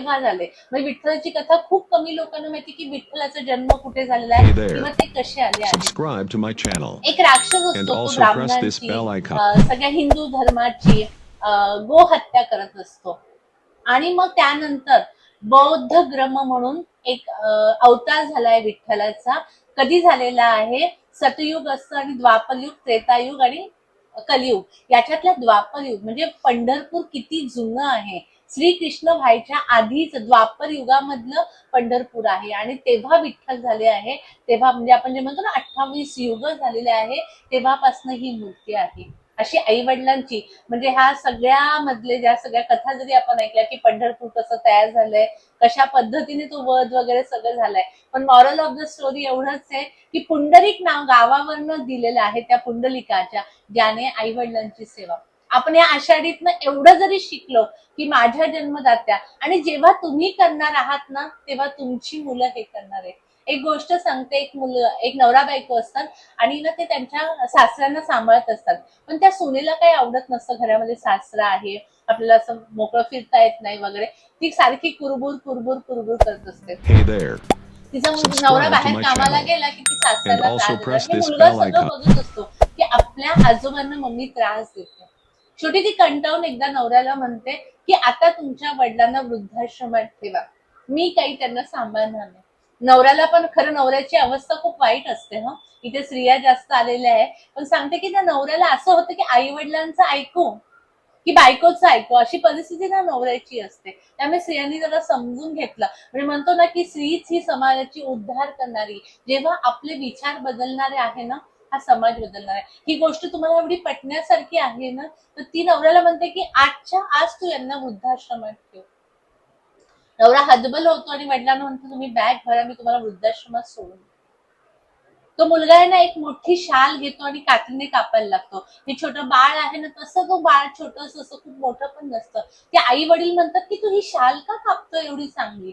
केव्हा झाले. म्हणजे विठ्ठलाची कथा खूप कमी लोकांना माहिती की विठ्ठलाचा जन्म कुठे झालेला आहे. किंवा ते कसे आले आहे. एक राक्षस असतो ब्राह्मणांची सगळ्या हिंदू धर्माची गोहत्या करत असतो. आणि मग त्यानंतर बौद्ध ग्रम म्हणून एक अवतार झालाय विठ्ठलाचा. कधी झालेला आहे? सतयुग असतं आणि द्वापरयुग त्रेतायुग आणि कलियुग. याच्यातल्या द्वापरयुग म्हणजे पंढरपूर किती जुनं आहे? श्रीकृष्ण व्हायच्या आधीच द्वापर युगामधलं पंढरपूर आहे आणि तेव्हा विठ्ठल झाले आहे. तेव्हा म्हणजे आपण जे म्हणतो ना अठ्ठावीस युग झालेले आहे तेव्हापासून ही मूर्ती आहे. अशी आई वडिलांची म्हणजे ह्या सगळ्यामधले ज्या सगळ्या कथा जरी आपण ऐकल्या की पंढरपूर कसं तयार झालंय कशा पद्धतीने तो वध वगैरे सगळं झालंय पण मॉरल ऑफ द स्टोरी एवढंच आहे की पुंडलिक नाव गावावरनं दिलेलं आहे त्या पुंडलिकाच्या ज्याने आई वडिलांची सेवा आपण या आषाढीतनं एवढं जरी शिकलो की माझ्या जन्मदात्या आणि जेव्हा तुम्ही करणार आहात ना तेव्हा तुमची मुलं हे करणार आहे एक गोष्ट सांगते एक मुलं एक नवरा बायको असतात आणि ना ते त्यांच्या सासऱ्यांना सांभाळत असतात. पण त्या सुनेला काही आवडत नसतं. घरामध्ये सासरा आहे आपल्याला असं मोकळं फिरता येत नाही वगैरे. ती सारखी कुरबुर कुरबुर कुरबुर करत असते. तिचा नवरा बाहेर कामाला. गेला की ती सासऱ्याला मुलगा सगळं. बघत असतो की आपल्या आजोबांना मम्मी त्रास देते. शेवटी ती कंटाळून एकदा नवऱ्याला म्हणते की आता तुमच्या वडिलांना वृद्धाश्रमात ठेवा. मी काही त्यांना सांभाळणार नाही. नवऱ्याला पण खरं नवऱ्याची अवस्था खूप वाईट असते हा. इथे स्त्रिया जास्त आलेल्या आहे पण सांगते की त्या नवऱ्याला असं होतं की आई वडिलांचं ऐकू की बायकोचं ऐकू. अशी परिस्थिती ना नवऱ्याची असते. त्यामुळे स्त्रियांनी जरा समजून घेतलं. म्हणजे म्हणतो ना की स्त्रीच ही समाजाची उद्धार करणारी. जेव्हा आपले विचार बदलणारे आहे ना हा समाज बदलणार आहे. ही गोष्ट तुम्हाला एवढी पटण्यासारखी आहे ना तर ती नवऱ्याला म्हणते की आजच्या आज तू यांना वृद्धाश्रमात ठेव. नवरा हदबल होतो आणि वडिलांना म्हणतो तुम्ही बॅग भरा मी तुम्हाला वृद्धाश्रमात सोडून तो मुलगा आहे ना एक मोठी शाल घेतो आणि कातीने कापायला लागतो. हे छोटं बाळ आहे ना तसं तो बाळ छोटस असं खूप मोठं पण नसतं. ते आई वडील म्हणतात की तू ही शाल का कापतो एवढी चांगली?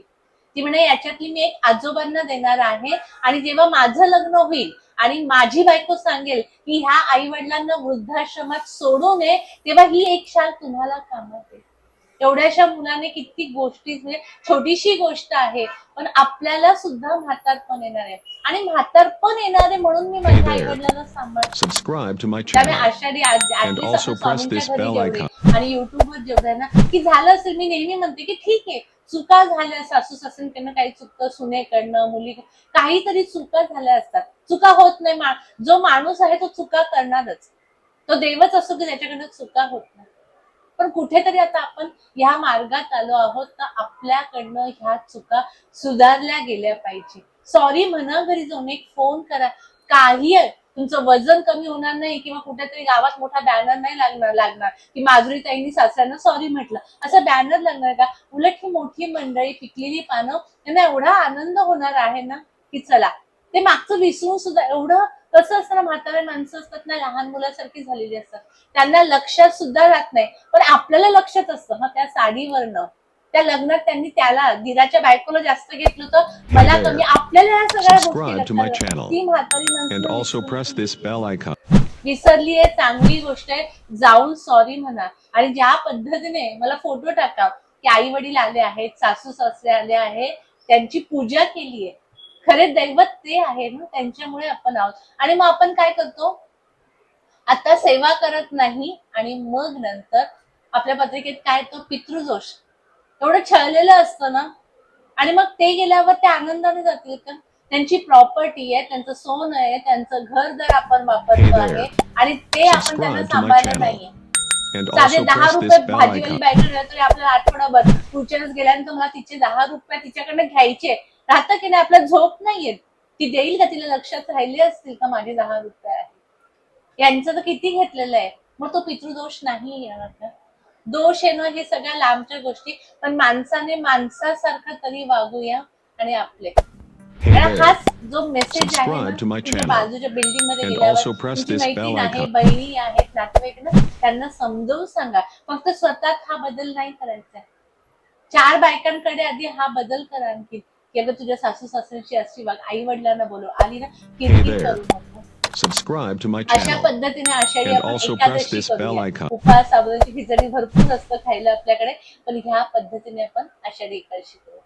ती म्हणे याच्यातली मी एक आजोबांना देणार आहे आणि जेव्हा माझं लग्न होईल आणि माझी बायको सांगेल की ह्या आई वडिलांना वृद्धाश्रमात सोडू नये तेव्हा ही एक शाल तुम्हाला कामात येईल. एवढ्याशा मुलाने किती गोष्टी म्हणजे छोटीशी गोष्ट आहे पण आपल्याला सुद्धा म्हातारपण येणार आहे. आणि म्हातारपण येणार आहे म्हणून मी माझ्या आई वडिलांना सांभाळ Subscribe to my त्यामुळे channel. आषाढी आणि युट्यूबवर जेवढे ना की झालं असेल मी नेहमी म्हणते की ठीक आहे. चुका झाल्या सासू सासऱ्यांकडनं काही चुकतं सुनेकडनं मुली काहीतरी चुका झाल्या असतात. चुका होत नाही मा- जो माणूस आहे तो चुका करणारच. तो देवच असतो की त्याच्याकडनं चुका होत नाही. पण कुठेतरी आता आपण ह्या मार्गात आलो आहोत तर आपल्याकडनं ह्या चुका सुधारल्या गेल्या पाहिजे. सॉरी म्हणा घरी जाऊन एक फोन करा. काही आहे तुमचं वजन कमी होणार नाही किंवा कुठेतरी गावात मोठा बॅनर नाही लागणार लागणार. की माधुरी ताईंनी सासऱ्यांना सॉरी म्हटलं. असं बॅनर लागणार का? उलट ही मोठी मंडळी पिकलेली पानं त्यांना एवढा आनंद होणार आहे ना की चला. ते मागचं विसरून सुद्धा एवढं कसं असतं ना म्हातारे माणसं असतात ना लहान मुलासारखी झालेली असतात. त्यांना लक्षात सुद्धा राहत नाही. पण आपल्याला लक्षात असतं हा त्या साडीवरनं. त्या लग्नात त्यांनी त्याला दिराच्या बायकोला जास्त घेतलं तर मला. कमी आपल्याला या सगळ्या गोष्टी लक्षात. ती म्हातारी. विसरली आहे चांगली गोष्ट आहे. जाऊन सॉरी म्हणा. आणि ज्या पद्धतीने मला फोटो टाका की आई वडील आले आहेत सासू सासरे आले आहे त्यांची पूजा केली आहे. खरे दैवत ते आहे ना त्यांच्यामुळे आपण आहोत. आणि मग आपण काय करतो? आता सेवा करत नाही आणि मग नंतर आपल्या पत्रिकेत काय तो पितृदोष. एवढं छळलेलं असतं ना? आणि मग ते गेल्यावर ते आनंदाने जातील का? त्यांची प्रॉपर्टी आहे त्यांचं सोनं आहे त्यांचं घर जर आपण वापरतो आहे आणि ते आपण त्यांना सांभाळलं. नाहीये. साधे दहा रुपये भाजीवाली दिला तरी आपल्याला आठवडाभर पुढच्याच गेल्यानंतर मला तिचे दहा रुपये तिच्याकडनं घ्यायचे. राहतं की नाही आपल्याला झोप नाहीये. ती देईल का? तिला लक्षात राहिले असतील का माझे दहा रुपये आहे? यांचं तर किती घेतलेलं आहे? मग तो पितृदोष नाही येणार का? दोष येणं हे सगळ्या लांबच्या गोष्टी पण माणसाने माणसासारखं तरी वागूया आणि आपले. हाच जो मेसेज आहे. बाजूच्या बिल्डिंगमध्ये गेल्यावर आहे. बहिणी आहेत नातेवाईक ना त्यांना समजावून सांगा फक्त स्वतः हा बदल नाही करायचा चार बायकांकडे आधी हा बदल करा आणखी की अगं तुझ्या सासू सासऱ्यांची अशी वाग आई वडिलांना बोलव आली ना किरकिर. करू नको Subscribe to my अशा channel. पद्धतीने आषाढी And आपण also press Ekadashi this bell करूया icon. साबुदाण्याची खिचडी भरपूर असतं खायला आपल्याकडे पण ह्या पद्धतीने आपण आषाढी एकादशी करू